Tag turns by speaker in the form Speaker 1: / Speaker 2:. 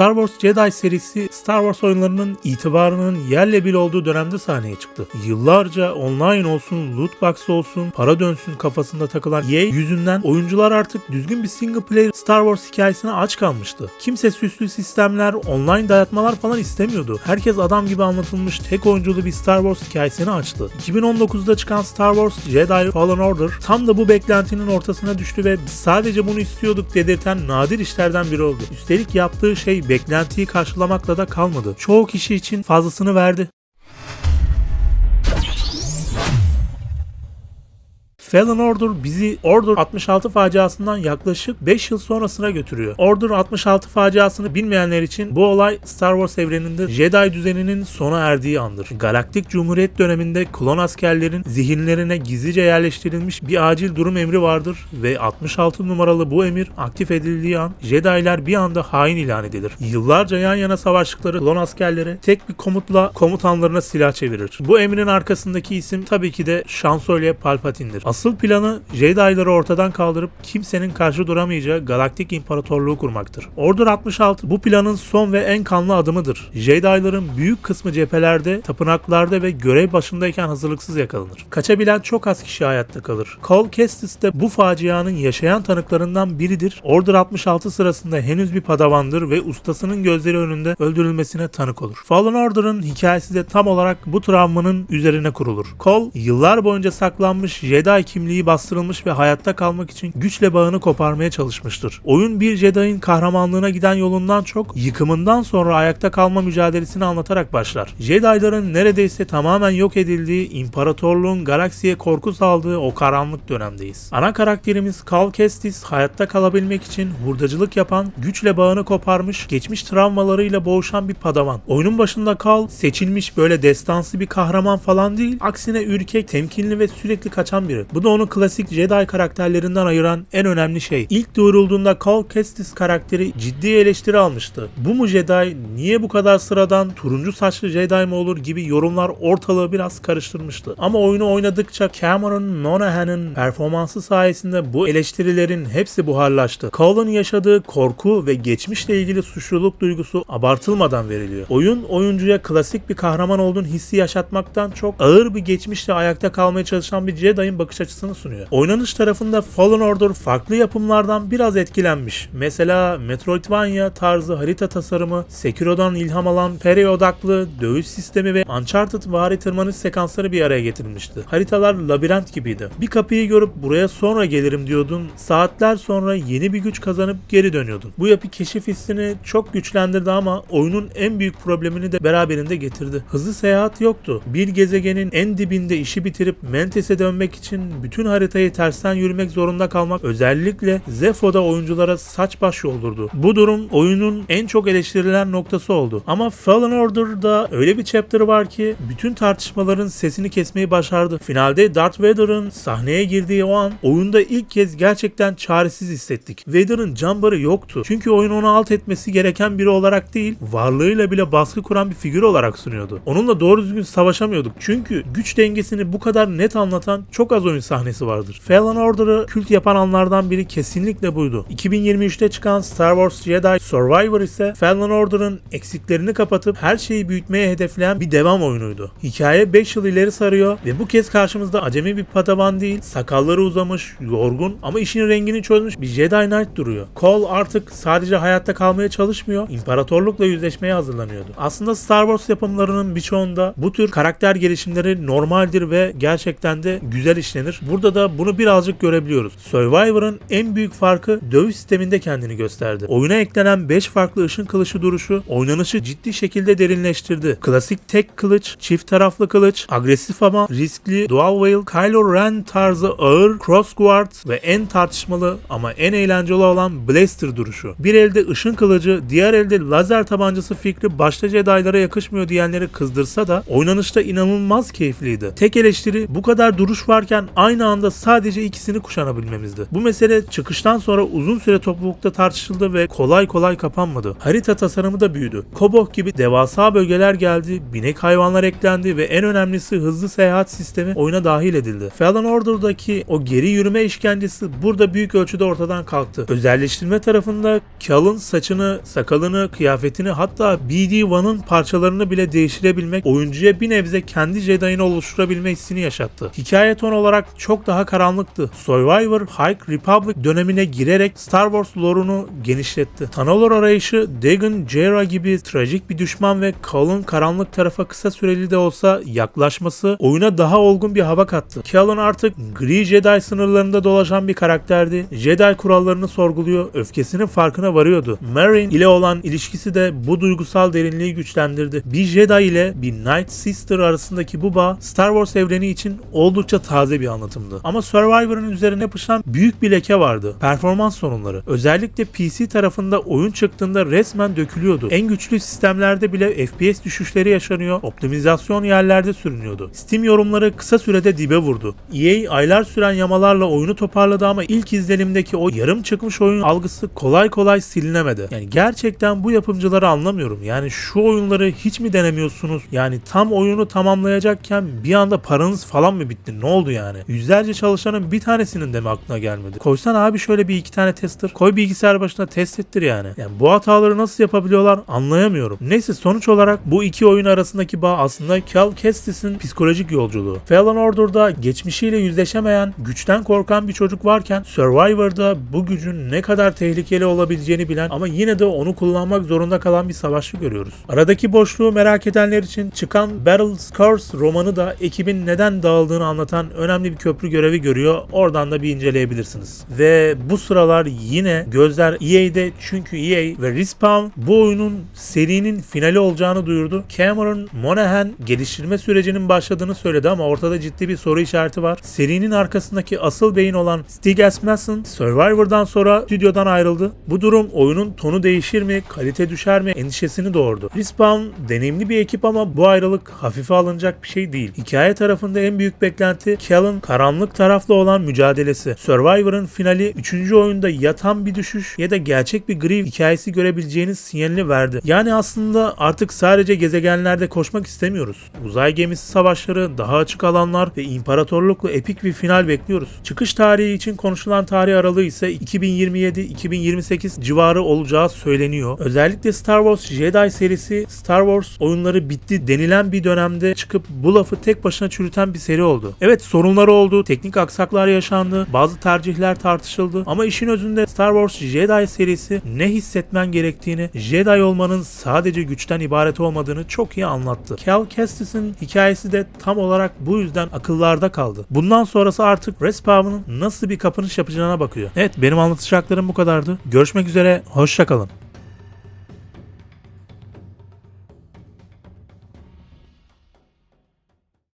Speaker 1: Star Wars Jedi serisi Star Wars oyunlarının itibarının yerle bir olduğu dönemde sahneye çıktı. Yıllarca online olsun, loot box olsun, para dönsün kafasında takılan EA yüzünden oyuncular artık düzgün bir single player Star Wars hikayesine aç kalmıştı. Kimse süslü sistemler, online dayatmalar falan istemiyordu. Herkes adam gibi anlatılmış tek oyunculu bir Star Wars hikayesini açtı. 2019'da çıkan Star Wars Jedi Fallen Order tam da bu beklentinin ortasına düştü ve sadece bunu istiyorduk dedirten nadir işlerden biri oldu. Üstelik yaptığı şey beklentiyi karşılamakla da kalmadı. Çoğu kişi için fazlasını verdi. Fallen Order bizi Order 66 faciasından yaklaşık 5 yıl sonrasına götürüyor. Order 66 faciasını bilmeyenler için bu olay Star Wars evreninde Jedi düzeninin sona erdiği andır. Galaktik Cumhuriyet döneminde klon askerlerin zihinlerine gizlice yerleştirilmiş bir acil durum emri vardır ve 66 numaralı bu emir aktif edildiği an Jedi'ler bir anda hain ilan edilir. Yıllarca yan yana savaştıkları klon askerleri tek bir komutla komutanlarına silah çevirir. Bu emrin arkasındaki isim tabii ki de Şansölye Palpatine'dir. Asıl planı Jedi'ları ortadan kaldırıp kimsenin karşı duramayacağı galaktik imparatorluğu kurmaktır. Order 66 bu planın son ve en kanlı adımıdır. Jedi'ların büyük kısmı cephelerde, tapınaklarda ve görev başındayken hazırlıksız yakalanır. Kaçabilen çok az kişi hayatta kalır. Cal Kestis de bu facianın yaşayan tanıklarından biridir. Order 66 sırasında henüz bir padavandır ve ustasının gözleri önünde öldürülmesine tanık olur. Fallen Order'ın hikayesi de tam olarak bu travmanın üzerine kurulur. Cole yıllar boyunca saklanmış Jedi kimliği bastırılmış ve hayatta kalmak için güçle bağını koparmaya çalışmıştır. Oyun bir Jedi'in kahramanlığına giden yolundan çok yıkımından sonra ayakta kalma mücadelesini anlatarak başlar. Jedi'ların neredeyse tamamen yok edildiği, imparatorluğun galaksiye korku saldığı o karanlık dönemdeyiz. Ana karakterimiz Cal Kestis hayatta kalabilmek için hurdacılık yapan, güçle bağını koparmış, geçmiş travmalarıyla boğuşan bir padavan. Oyunun başında Cal seçilmiş böyle destansı bir kahraman falan değil, aksine ürkek, temkinli ve sürekli kaçan biri. Bu da onu klasik Jedi karakterlerinden ayıran en önemli şey. İlk duyurulduğunda Cal Kestis karakteri ciddi eleştiri almıştı. Bu mu Jedi? Niye bu kadar sıradan? Turuncu saçlı Jedi mi olur gibi yorumlar ortalığı biraz karıştırmıştı. Ama oyunu oynadıkça Cameron Monaghan'ın performansı sayesinde bu eleştirilerin hepsi buharlaştı. Cal'ın yaşadığı korku ve geçmişle ilgili suçluluk duygusu abartılmadan veriliyor. Oyun oyuncuya klasik bir kahraman olduğun hissi yaşatmaktan çok ağır bir geçmişle ayakta kalmaya çalışan bir Jedi'ın bakış açısını sunuyor. Oynanış tarafında Fallen Order farklı yapımlardan biraz etkilenmiş. Mesela Metroidvania tarzı harita tasarımı, Sekiro'dan ilham alan peri odaklı dövüş sistemi ve Uncharted vari tırmanış sekansları bir araya getirilmişti. Haritalar labirent gibiydi. Bir kapıyı görüp buraya sonra gelirim diyordun. Saatler sonra yeni bir güç kazanıp geri dönüyordun. Bu yapı keşif hissini çok güçlendirdi ama oyunun en büyük problemini de beraberinde getirdi. Hızlı seyahat yoktu. Bir gezegenin en dibinde işi bitirip Mentes'e dönmek için bütün haritayı tersten yürümek zorunda kalmak özellikle Zefo'da oyunculara saç baş yoldurdu. Bu durum oyunun en çok eleştirilen noktası oldu. Ama Fallen Order'da öyle bir chapter var ki bütün tartışmaların sesini kesmeyi başardı. Finalde Darth Vader'ın sahneye girdiği o an oyunda ilk kez gerçekten çaresiz hissettik. Vader'ın can barı yoktu. Çünkü oyun onu alt etmesi gereken biri olarak değil, varlığıyla bile baskı kuran bir figür olarak sunuyordu. Onunla doğru düzgün savaşamıyorduk. Çünkü güç dengesini bu kadar net anlatan çok az oyun sahnesi vardır. Fallen Order'ı kült yapan anlardan biri kesinlikle buydu. 2023'te çıkan Star Wars Jedi Survivor ise Fallen Order'ın eksiklerini kapatıp her şeyi büyütmeye hedefleyen bir devam oyunuydu. Hikaye 5 yıl ileri sarıyor ve bu kez karşımızda acemi bir padavan değil, sakalları uzamış, yorgun ama işin rengini çözmüş bir Jedi Knight duruyor. Cole artık sadece hayatta kalmaya çalışmıyor, imparatorlukla yüzleşmeye hazırlanıyordu. Aslında Star Wars yapımlarının birçoğunda bu tür karakter gelişimleri normaldir ve gerçekten de güzel işlenir. Burada da bunu birazcık görebiliyoruz. Survivor'ın en büyük farkı dövüş sisteminde kendini gösterdi. Oyuna eklenen 5 farklı ışın kılıcı duruşu oynanışı ciddi şekilde derinleştirdi. Klasik tek kılıç, çift taraflı kılıç, agresif ama riskli dual wield, Kylo Ren tarzı ağır cross guard ve en tartışmalı ama en eğlenceli olan blaster duruşu. Bir elde ışın kılıcı, diğer elde lazer tabancası fikri başta Jedi'lara yakışmıyor diyenleri kızdırsa da oynanışta inanılmaz keyifliydi. Tek eleştiri bu kadar duruş varken aynı anda sadece ikisini kuşanabilmemizdi. Bu mesele çıkıştan sonra uzun süre toplulukta tartışıldı ve kolay kolay kapanmadı. Harita tasarımı da büyüdü. Koboh gibi devasa bölgeler geldi, binek hayvanlar eklendi ve en önemlisi hızlı seyahat sistemi oyuna dahil edildi. Fallen Order'daki o geri yürüme işkencesi burada büyük ölçüde ortadan kalktı. Özelleştirme tarafında Cal'ın saçını, sakalını, kıyafetini hatta BD-1'ın parçalarını bile değiştirebilmek oyuncuya bir nebze kendi Jedi'ını oluşturabilme hissini yaşattı. Hikaye ton olarak çok daha karanlıktı. Survivor, High Republic dönemine girerek Star Wars lore'unu genişletti. Tanalor arayışı Dagon, Jera gibi trajik bir düşman ve Cal'ın karanlık tarafa kısa süreli de olsa yaklaşması oyuna daha olgun bir hava kattı. Cal'ın artık gri Jedi sınırlarında dolaşan bir karakterdi. Jedi kurallarını sorguluyor, öfkesinin farkına varıyordu. Marin ile olan ilişkisi de bu duygusal derinliği güçlendirdi. Bir Jedi ile bir Night Sister arasındaki bu bağ Star Wars evreni için oldukça taze bir anlatımdı. Ama Survivor'ın üzerine yapışan büyük bir leke vardı. Performans sorunları. Özellikle PC tarafında oyun çıktığında resmen dökülüyordu. En güçlü sistemlerde bile FPS düşüşleri yaşanıyor, optimizasyon yerlerde sürünüyordu. Steam yorumları kısa sürede dibe vurdu. EA aylar süren yamalarla oyunu toparladı ama ilk izlenimdeki o yarım çıkmış oyun algısı kolay kolay silinemedi. Yani gerçekten bu yapımcıları anlamıyorum. Yani şu oyunları hiç mi denemiyorsunuz? Yani tam oyunu tamamlayacakken bir anda paranız falan mı bitti? Ne oldu yani? Yüzlerce çalışanın bir tanesinin de mi aklına gelmedi? Koysan abi şöyle bir iki tane tester. Koy bilgisayar başına test ettir yani. Yani bu hataları nasıl yapabiliyorlar anlayamıyorum. Neyse sonuç olarak bu iki oyun arasındaki bağ aslında Cal Kestis'in psikolojik yolculuğu. Fallen Order'da geçmişiyle yüzleşemeyen, güçten korkan bir çocuk varken Survivor'da bu gücün ne kadar tehlikeli olabileceğini bilen ama yine de onu kullanmak zorunda kalan bir savaşçı görüyoruz. Aradaki boşluğu merak edenler için çıkan Battle Scars romanı da ekibin neden dağıldığını anlatan önemli bir köprü görevi görüyor. Oradan da bir inceleyebilirsiniz. Ve bu sıralar yine gözler EA'de çünkü EA ve Respawn bu oyunun serinin finali olacağını duyurdu. Cameron Monaghan geliştirme sürecinin başladığını söyledi ama ortada ciddi bir soru işareti var. Serinin arkasındaki asıl beyin olan Stig Asmussen Survivor'dan sonra stüdyodan ayrıldı. Bu durum oyunun tonu değişir mi, kalite düşer mi endişesini doğurdu. Respawn deneyimli bir ekip ama bu ayrılık hafife alınacak bir şey değil. Hikaye tarafında en büyük beklenti Cal'ın karanlık tarafla olan mücadelesi. Survivor'ın finali 3. oyunda ya tam bir düşüş ya da gerçek bir Grieve hikayesi görebileceğiniz sinyalini verdi. Yani aslında artık sadece gezegenlerde koşmak istemiyoruz. Uzay gemisi savaşları, daha açık alanlar ve imparatorlukla epik bir final bekliyoruz. Çıkış tarihi için konuşulan tarih aralığı ise 2027-2028 civarı olacağı söyleniyor. Özellikle Star Wars Jedi serisi Star Wars oyunları bitti denilen bir dönemde çıkıp bu lafı tek başına çürüten bir seri oldu. Evet sorunları oldu, teknik aksaklar yaşandı, bazı tercihler tartışıldı ama işin özünde Star Wars Jedi serisi ne hissetmen gerektiğini, Jedi olmanın sadece güçten ibaret olmadığını çok iyi anlattı. Cal Kestis'in hikayesi de tam olarak bu yüzden akıllarda kaldı. Bundan sonrası artık Respawn'ın nasıl bir kapanış yapacağına bakıyor. Evet benim anlatacaklarım bu kadardı. Görüşmek üzere, hoşçakalın.